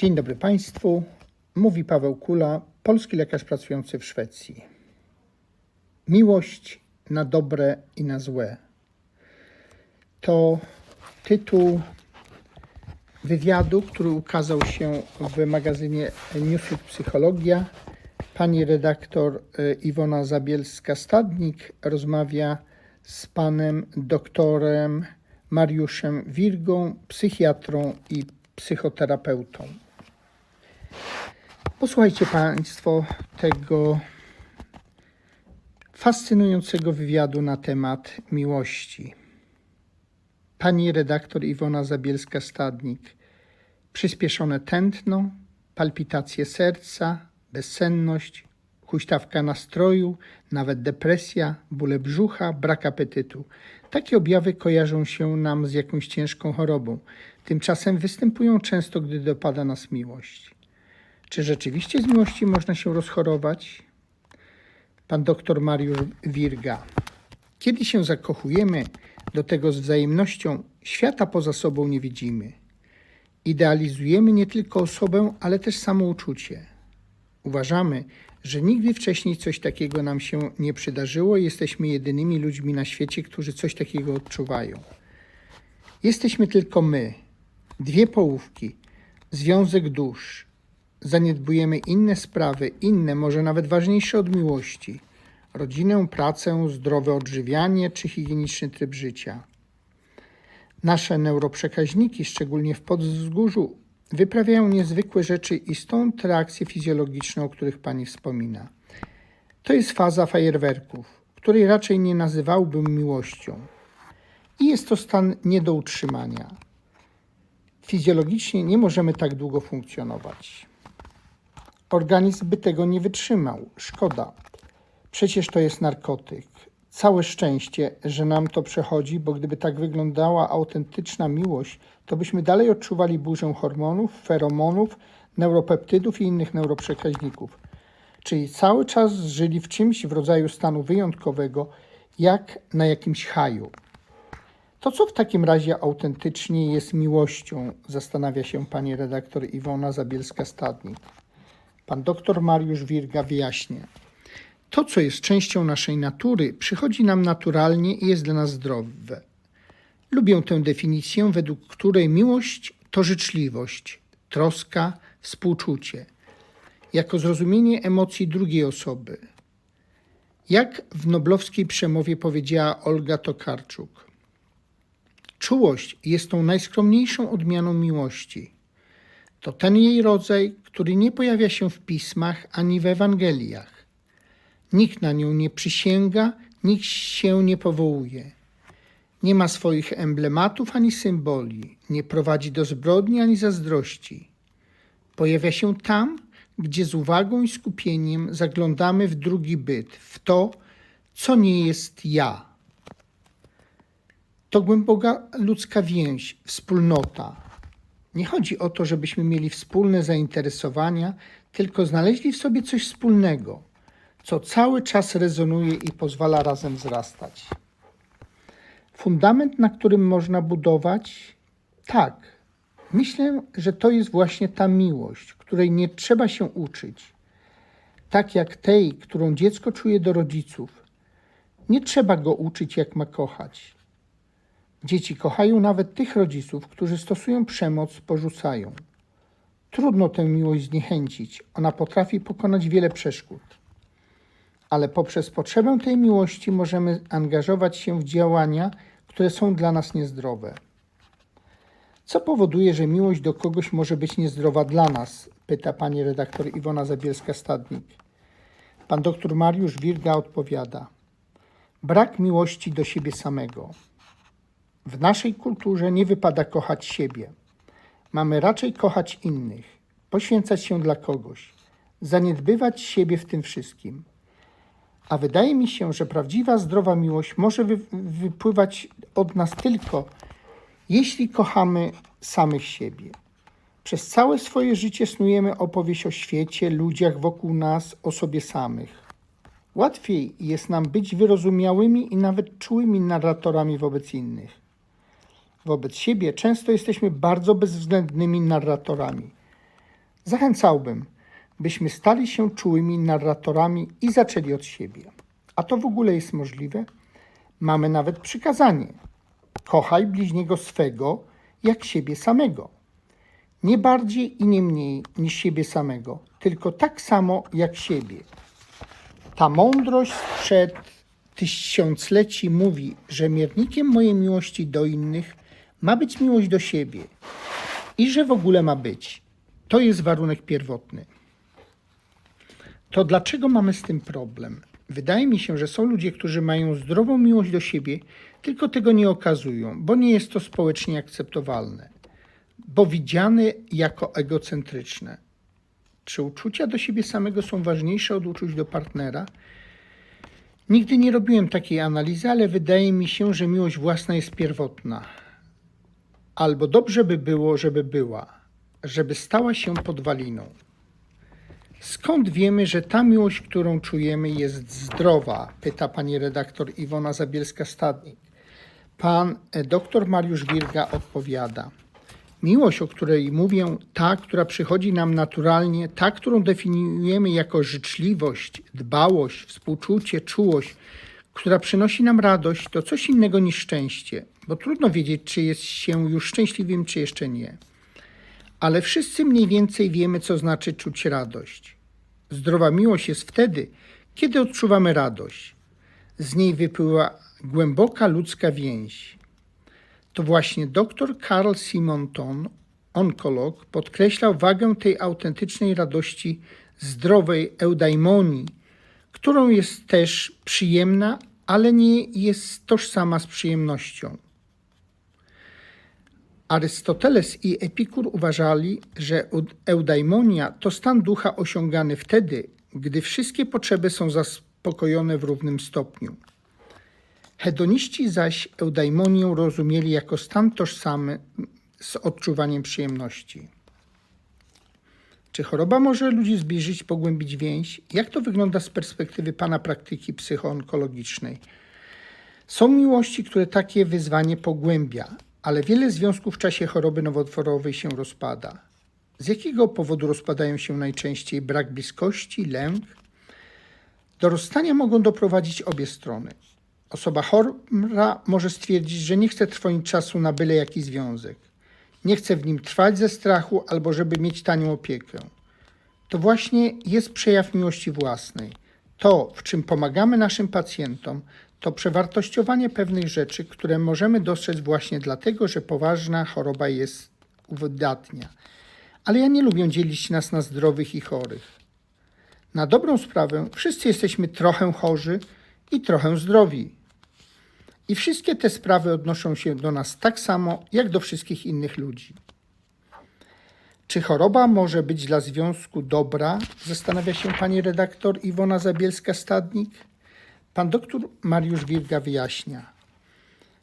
Dzień dobry Państwu. Mówi Paweł Kula, polski lekarz pracujący w Szwecji. Miłość na dobre i na złe. To tytuł wywiadu, który ukazał się w magazynie Newsweek Psychologia. Pani redaktor e, Iwona Zabielska-Stadnik rozmawia z panem doktorem Mariuszem Wirgą, psychiatrą i psychoterapeutą. Posłuchajcie Państwo tego fascynującego wywiadu na temat miłości. Pani redaktor Iwona Zabielska-Stadnik. Przyspieszone tętno, palpitacje serca, bezsenność, huśtawka nastroju, nawet depresja, bóle brzucha, brak apetytu. Takie objawy kojarzą się nam z jakąś ciężką chorobą. Tymczasem występują często, gdy dopada nas miłość. Czy rzeczywiście z miłości można się rozchorować? Pan doktor Mariusz Wirga. Kiedy się zakochujemy, do tego z wzajemnością świata poza sobą nie widzimy. Idealizujemy nie tylko osobę, ale też samouczucie. Uważamy, że nigdy wcześniej coś takiego nam się nie przydarzyło i jesteśmy jedynymi ludźmi na świecie, którzy coś takiego odczuwają. Jesteśmy tylko my, dwie połówki, związek dusz. Zaniedbujemy inne sprawy, inne, może nawet ważniejsze od miłości rodzinę, pracę, zdrowe odżywianie czy higieniczny tryb życia. Nasze neuroprzekaźniki, szczególnie w podzwzgórzu, wyprawiają niezwykłe rzeczy i stąd reakcje fizjologiczne, o których Pani wspomina. To jest faza fajerwerków, której raczej nie nazywałbym miłością. I jest to stan nie do utrzymania. Fizjologicznie nie możemy tak długo funkcjonować. Organizm by tego nie wytrzymał. Szkoda. Przecież to jest narkotyk. Całe szczęście, że nam to przechodzi, bo gdyby tak wyglądała autentyczna miłość, to byśmy dalej odczuwali burzę hormonów, feromonów, neuropeptydów i innych neuroprzekaźników. Czyli cały czas żyli w czymś w rodzaju stanu wyjątkowego, jak na jakimś haju. To co w takim razie autentycznie jest miłością, zastanawia się pani redaktor Iwona Zabielska-Stadnik. Pan doktor Mariusz Wirga wyjaśnia. To, co jest częścią naszej natury, przychodzi nam naturalnie i jest dla nas zdrowe. Lubię tę definicję, według której miłość to życzliwość, troska, współczucie, jako zrozumienie emocji drugiej osoby. Jak w noblowskiej przemowie powiedziała Olga Tokarczuk, czułość jest tą najskromniejszą odmianą miłości. To ten jej rodzaj, który nie pojawia się w pismach ani w Ewangeliach. Nikt na nią nie przysięga, nikt się nie powołuje. Nie ma swoich emblematów ani symboli, nie prowadzi do zbrodni ani zazdrości. Pojawia się tam, gdzie z uwagą i skupieniem zaglądamy w drugi byt, w to, co nie jest ja. To głęboka ludzka więź, wspólnota. Nie chodzi o to, żebyśmy mieli wspólne zainteresowania, tylko znaleźli w sobie coś wspólnego co cały czas rezonuje i pozwala razem wzrastać. Fundament, na którym można budować? Tak. Myślę, że to jest właśnie ta miłość, której nie trzeba się uczyć. Tak jak tej, którą dziecko czuje do rodziców. Nie trzeba go uczyć, jak ma kochać. Dzieci kochają nawet tych rodziców, którzy stosują przemoc, porzucają. Trudno tę miłość zniechęcić, ona potrafi pokonać wiele przeszkód ale poprzez potrzebę tej miłości możemy angażować się w działania, które są dla nas niezdrowe. Co powoduje, że miłość do kogoś może być niezdrowa dla nas? Pyta pani redaktor Iwona Zabielska-Stadnik. Pan doktor Mariusz Wirga odpowiada. Brak miłości do siebie samego. W naszej kulturze nie wypada kochać siebie. Mamy raczej kochać innych, poświęcać się dla kogoś, zaniedbywać siebie w tym wszystkim. A wydaje mi się, że prawdziwa, zdrowa miłość może wy, wypływać od nas tylko, jeśli kochamy samych siebie. Przez całe swoje życie snujemy opowieść o świecie, ludziach wokół nas, o sobie samych. Łatwiej jest nam być wyrozumiałymi i nawet czułymi narratorami wobec innych. Wobec siebie często jesteśmy bardzo bezwzględnymi narratorami. Zachęcałbym, byśmy stali się czułymi narratorami i zaczęli od siebie. A to w ogóle jest możliwe? Mamy nawet przykazanie: kochaj bliźniego swego jak siebie samego. Nie bardziej i nie mniej niż siebie samego, tylko tak samo jak siebie. Ta mądrość sprzed tysiącleci mówi, że miernikiem mojej miłości do innych ma być miłość do siebie i że w ogóle ma być. To jest warunek pierwotny. To dlaczego mamy z tym problem? Wydaje mi się, że są ludzie, którzy mają zdrową miłość do siebie, tylko tego nie okazują, bo nie jest to społecznie akceptowalne, bo widziane jako egocentryczne. Czy uczucia do siebie samego są ważniejsze od uczuć do partnera? Nigdy nie robiłem takiej analizy, ale wydaje mi się, że miłość własna jest pierwotna. Albo dobrze by było, żeby była, żeby stała się podwaliną. Skąd wiemy, że ta miłość, którą czujemy, jest zdrowa? Pyta pani redaktor Iwona Zabielska-Stadnik. Pan e, doktor Mariusz Wirga odpowiada. Miłość, o której mówię, ta, która przychodzi nam naturalnie, ta, którą definiujemy jako życzliwość, dbałość, współczucie, czułość, która przynosi nam radość, to coś innego niż szczęście, bo trudno wiedzieć, czy jest się już szczęśliwym, czy jeszcze nie. Ale wszyscy mniej więcej wiemy, co znaczy czuć radość. Zdrowa miłość jest wtedy, kiedy odczuwamy radość. Z niej wypływa głęboka ludzka więź. To właśnie dr Karl Simonton, onkolog, podkreślał wagę tej autentycznej radości, zdrowej eudaimonii, którą jest też przyjemna, ale nie jest tożsama z przyjemnością. Arystoteles i Epikur uważali, że eudaimonia to stan ducha osiągany wtedy, gdy wszystkie potrzeby są zaspokojone w równym stopniu. Hedoniści zaś eudaimonię rozumieli jako stan tożsamy z odczuwaniem przyjemności. Czy choroba może ludzi zbliżyć, pogłębić więź? Jak to wygląda z perspektywy Pana praktyki psychoonkologicznej? Są miłości, które takie wyzwanie pogłębia, ale wiele związków w czasie choroby nowotworowej się rozpada. Z jakiego powodu rozpadają się najczęściej? Brak bliskości, lęk? Do rozstania mogą doprowadzić obie strony. Osoba chora może stwierdzić, że nie chce trwonić czasu na byle jaki związek. Nie chce w nim trwać ze strachu albo żeby mieć tanią opiekę. To właśnie jest przejaw miłości własnej. To, w czym pomagamy naszym pacjentom, to przewartościowanie pewnych rzeczy, które możemy dostrzec właśnie dlatego, że poważna choroba jest uwydatnia. Ale ja nie lubię dzielić nas na zdrowych i chorych. Na dobrą sprawę, wszyscy jesteśmy trochę chorzy i trochę zdrowi. I wszystkie te sprawy odnoszą się do nas tak samo, jak do wszystkich innych ludzi. Czy choroba może być dla związku dobra? Zastanawia się pani redaktor Iwona Zabielska-Stadnik. Pan doktor Mariusz Wirga wyjaśnia.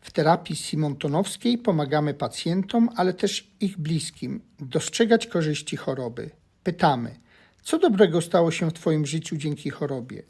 W terapii simontonowskiej pomagamy pacjentom, ale też ich bliskim dostrzegać korzyści choroby. Pytamy, co dobrego stało się w Twoim życiu dzięki chorobie?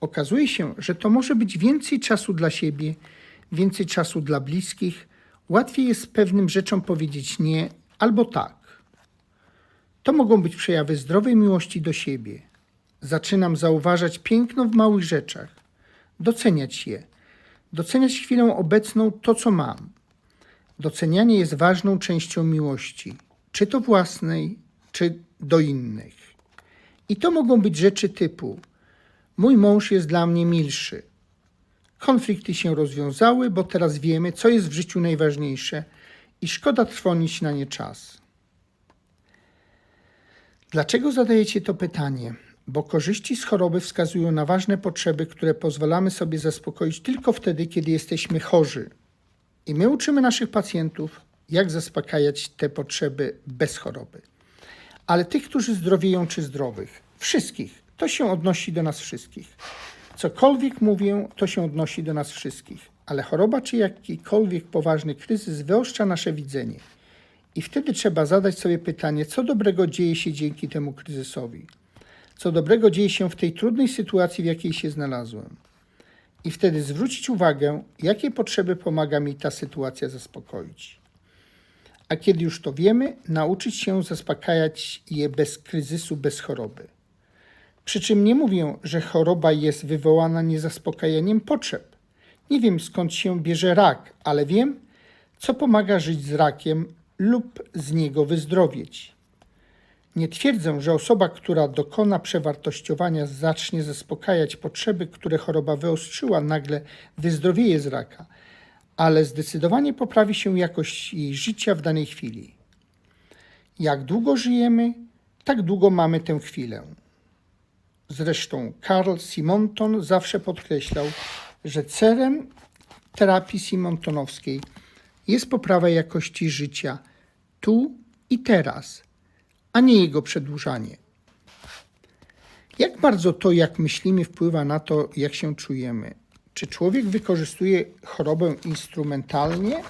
Okazuje się, że to może być więcej czasu dla siebie, więcej czasu dla bliskich. Łatwiej jest pewnym rzeczom powiedzieć nie albo tak. To mogą być przejawy zdrowej miłości do siebie. Zaczynam zauważać piękno w małych rzeczach, doceniać je, doceniać chwilę obecną to, co mam. Docenianie jest ważną częścią miłości, czy to własnej, czy do innych. I to mogą być rzeczy typu: Mój mąż jest dla mnie milszy. Konflikty się rozwiązały, bo teraz wiemy, co jest w życiu najważniejsze i szkoda trwonić na nie czas. Dlaczego zadajecie to pytanie? Bo korzyści z choroby wskazują na ważne potrzeby, które pozwalamy sobie zaspokoić tylko wtedy, kiedy jesteśmy chorzy. I my uczymy naszych pacjentów, jak zaspokajać te potrzeby bez choroby. Ale tych, którzy zdrowieją czy zdrowych, wszystkich, to się odnosi do nas wszystkich. Cokolwiek mówię, to się odnosi do nas wszystkich, ale choroba czy jakikolwiek poważny kryzys wyostrza nasze widzenie. I wtedy trzeba zadać sobie pytanie, co dobrego dzieje się dzięki temu kryzysowi? Co dobrego dzieje się w tej trudnej sytuacji, w jakiej się znalazłem? I wtedy zwrócić uwagę, jakie potrzeby pomaga mi ta sytuacja zaspokoić. a kiedy już to wiemy, nauczyć się zaspokajać je bez kryzysu, bez choroby. Przy czym nie mówię, że choroba jest wywołana niezaspokajaniem potrzeb. Nie wiem skąd się bierze rak, ale wiem, co pomaga żyć z rakiem lub z niego wyzdrowieć. Nie twierdzę, że osoba, która dokona przewartościowania, zacznie zaspokajać potrzeby, które choroba wyostrzyła, nagle wyzdrowieje z raka, ale zdecydowanie poprawi się jakość jej życia w danej chwili. Jak długo żyjemy, tak długo mamy tę chwilę. Zresztą Karl Simonton zawsze podkreślał, że celem terapii simontonowskiej jest poprawa jakości życia tu i teraz, a nie jego przedłużanie. Jak bardzo to, jak myślimy, wpływa na to, jak się czujemy? Czy człowiek wykorzystuje chorobę instrumentalnie?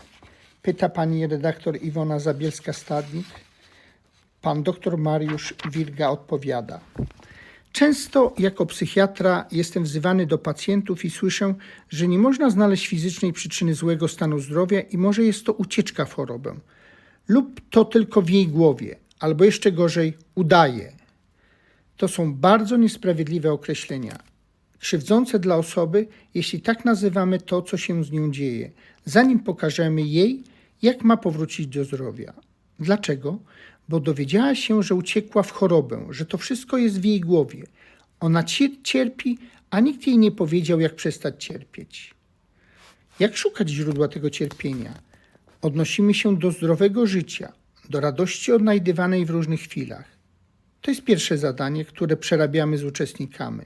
Pyta pani redaktor Iwona Zabielska-Stadnik. Pan doktor Mariusz Wilga odpowiada. Często jako psychiatra jestem wzywany do pacjentów i słyszę, że nie można znaleźć fizycznej przyczyny złego stanu zdrowia i może jest to ucieczka w chorobę. Lub to tylko w jej głowie, albo jeszcze gorzej, udaje. To są bardzo niesprawiedliwe określenia, krzywdzące dla osoby, jeśli tak nazywamy to, co się z nią dzieje, zanim pokażemy jej, jak ma powrócić do zdrowia. Dlaczego? Bo dowiedziała się, że uciekła w chorobę, że to wszystko jest w jej głowie. Ona ci- cierpi, a nikt jej nie powiedział, jak przestać cierpieć. Jak szukać źródła tego cierpienia? Odnosimy się do zdrowego życia, do radości odnajdywanej w różnych chwilach. To jest pierwsze zadanie, które przerabiamy z uczestnikami.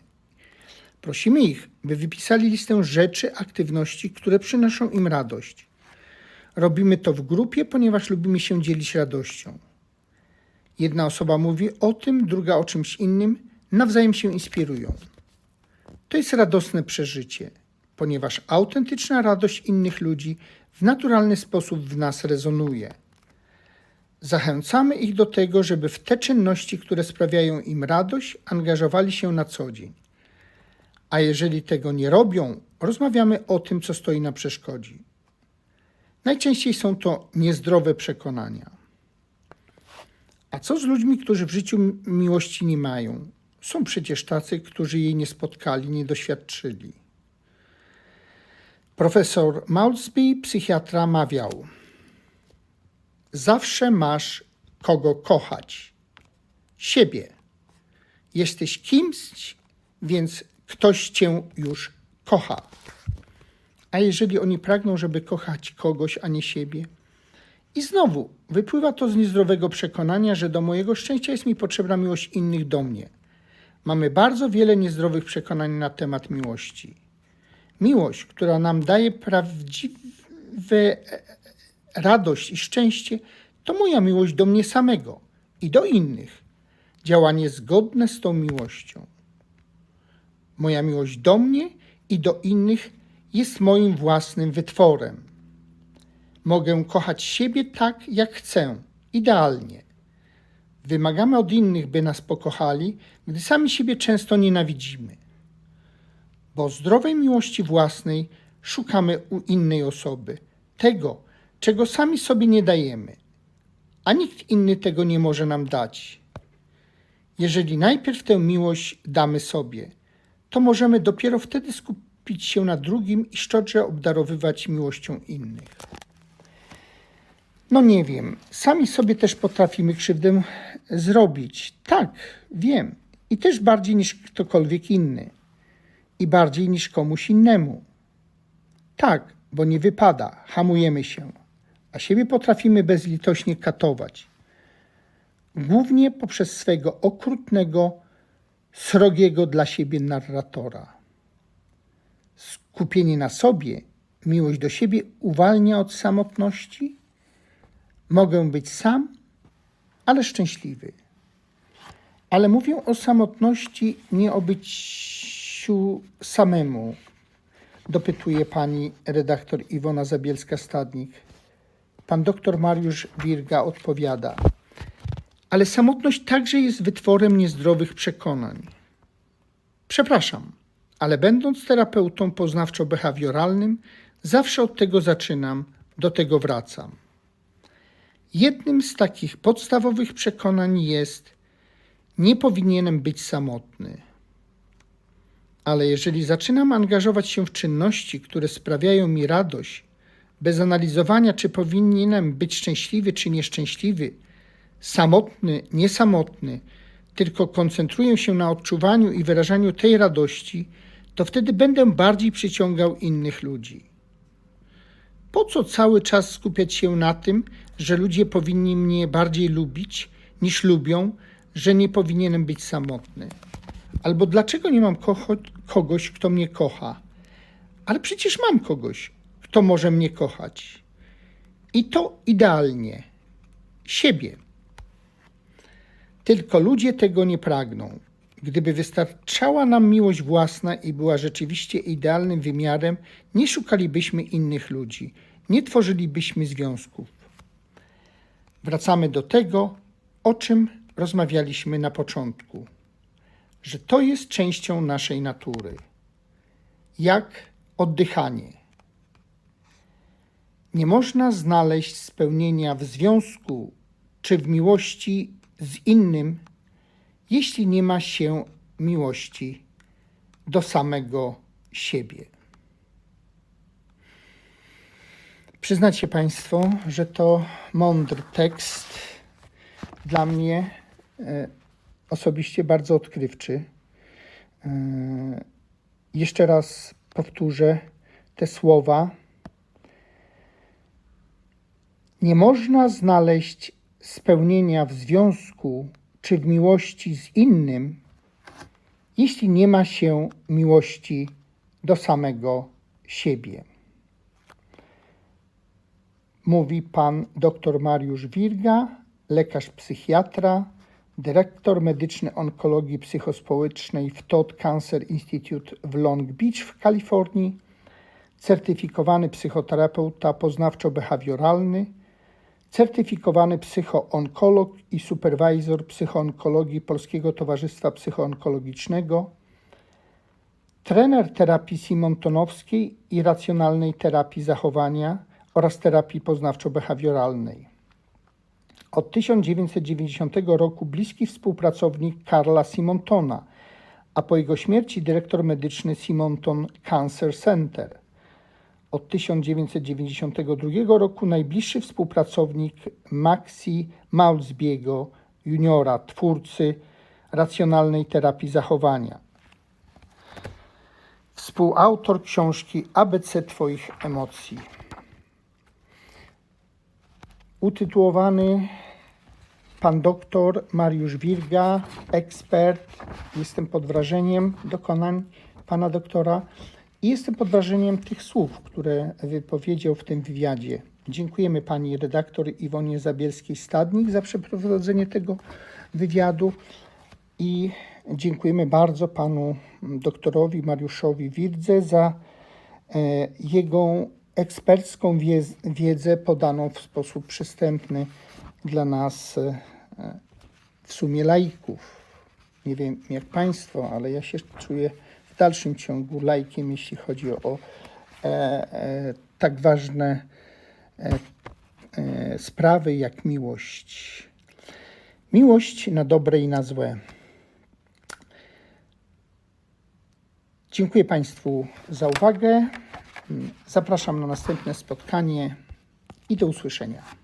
Prosimy ich, by wypisali listę rzeczy, aktywności, które przynoszą im radość. Robimy to w grupie, ponieważ lubimy się dzielić radością. Jedna osoba mówi o tym, druga o czymś innym, nawzajem się inspirują. To jest radosne przeżycie, ponieważ autentyczna radość innych ludzi w naturalny sposób w nas rezonuje. Zachęcamy ich do tego, żeby w te czynności, które sprawiają im radość, angażowali się na co dzień. A jeżeli tego nie robią, rozmawiamy o tym, co stoi na przeszkodzie. Najczęściej są to niezdrowe przekonania. Co z ludźmi, którzy w życiu mi- miłości nie mają? Są przecież tacy, którzy jej nie spotkali, nie doświadczyli. Profesor Maulsby, psychiatra, mawiał: Zawsze masz kogo kochać. Siebie. Jesteś kimś, więc ktoś cię już kocha. A jeżeli oni pragną, żeby kochać kogoś, a nie siebie? I znowu wypływa to z niezdrowego przekonania, że do mojego szczęścia jest mi potrzebna miłość innych do mnie. Mamy bardzo wiele niezdrowych przekonań na temat miłości. Miłość, która nam daje prawdziwe e, radość i szczęście, to moja miłość do mnie samego i do innych. Działanie zgodne z tą miłością. Moja miłość do mnie i do innych jest moim własnym wytworem. Mogę kochać siebie tak, jak chcę, idealnie. Wymagamy od innych, by nas pokochali, gdy sami siebie często nienawidzimy. Bo zdrowej miłości własnej szukamy u innej osoby, tego, czego sami sobie nie dajemy, a nikt inny tego nie może nam dać. Jeżeli najpierw tę miłość damy sobie, to możemy dopiero wtedy skupić się na drugim i szczodrze obdarowywać miłością innych. No nie wiem, sami sobie też potrafimy krzywdę zrobić. Tak, wiem. I też bardziej niż ktokolwiek inny. I bardziej niż komuś innemu. Tak, bo nie wypada, hamujemy się, a siebie potrafimy bezlitośnie katować. Głównie poprzez swego okrutnego, srogiego dla siebie narratora. Skupienie na sobie, miłość do siebie uwalnia od samotności. Mogę być sam, ale szczęśliwy. Ale mówię o samotności, nie o byciu samemu, dopytuje pani redaktor Iwona Zabielska-Stadnik. Pan doktor Mariusz Wirga odpowiada. Ale samotność także jest wytworem niezdrowych przekonań. Przepraszam, ale będąc terapeutą poznawczo-behawioralnym, zawsze od tego zaczynam, do tego wracam. Jednym z takich podstawowych przekonań jest: nie powinienem być samotny. Ale jeżeli zaczynam angażować się w czynności, które sprawiają mi radość, bez analizowania, czy powinienem być szczęśliwy czy nieszczęśliwy, samotny, niesamotny, tylko koncentruję się na odczuwaniu i wyrażaniu tej radości, to wtedy będę bardziej przyciągał innych ludzi. Po co cały czas skupiać się na tym, że ludzie powinni mnie bardziej lubić niż lubią, że nie powinienem być samotny? Albo dlaczego nie mam kogoś, kto mnie kocha? Ale przecież mam kogoś, kto może mnie kochać. I to idealnie. Siebie. Tylko ludzie tego nie pragną. Gdyby wystarczała nam miłość własna i była rzeczywiście idealnym wymiarem, nie szukalibyśmy innych ludzi, nie tworzylibyśmy związków. Wracamy do tego, o czym rozmawialiśmy na początku, że to jest częścią naszej natury, jak oddychanie. Nie można znaleźć spełnienia w związku czy w miłości z innym, jeśli nie ma się miłości do samego siebie. Przyznacie Państwo, że to mądry tekst dla mnie e, osobiście bardzo odkrywczy. E, jeszcze raz powtórzę te słowa. Nie można znaleźć spełnienia w związku czy miłości z innym, jeśli nie ma się miłości do samego siebie. Mówi pan dr Mariusz Wirga, lekarz psychiatra, dyrektor medyczny onkologii psychospołecznej w Todd Cancer Institute w Long Beach w Kalifornii, certyfikowany psychoterapeuta poznawczo-behawioralny, certyfikowany psychoonkolog i superwizor psychoonkologii Polskiego Towarzystwa Psychoonkologicznego, trener terapii simontonowskiej i racjonalnej terapii zachowania oraz terapii poznawczo-behawioralnej. Od 1990 roku bliski współpracownik Karla Simontona, a po jego śmierci dyrektor medyczny Simonton Cancer Center. Od 1992 roku najbliższy współpracownik Maxi Malzbiego juniora, twórcy racjonalnej terapii zachowania. Współautor książki ABC Twoich emocji. Utytułowany pan doktor Mariusz Wirga, ekspert. Jestem pod wrażeniem dokonań pana doktora i jestem pod wrażeniem tych słów, które wypowiedział w tym wywiadzie. Dziękujemy pani redaktor Iwonie Zabielskiej-Stadnik za przeprowadzenie tego wywiadu i dziękujemy bardzo panu doktorowi Mariuszowi Wirdze za e, jego ekspercką wiedzę podaną w sposób przystępny dla nas, e, w sumie laików. Nie wiem jak Państwo, ale ja się czuję w dalszym ciągu laikiem, jeśli chodzi o e, e, tak ważne e, e, sprawy jak miłość. Miłość na dobre i na złe. Dziękuję Państwu za uwagę. Zapraszam na następne spotkanie i do usłyszenia.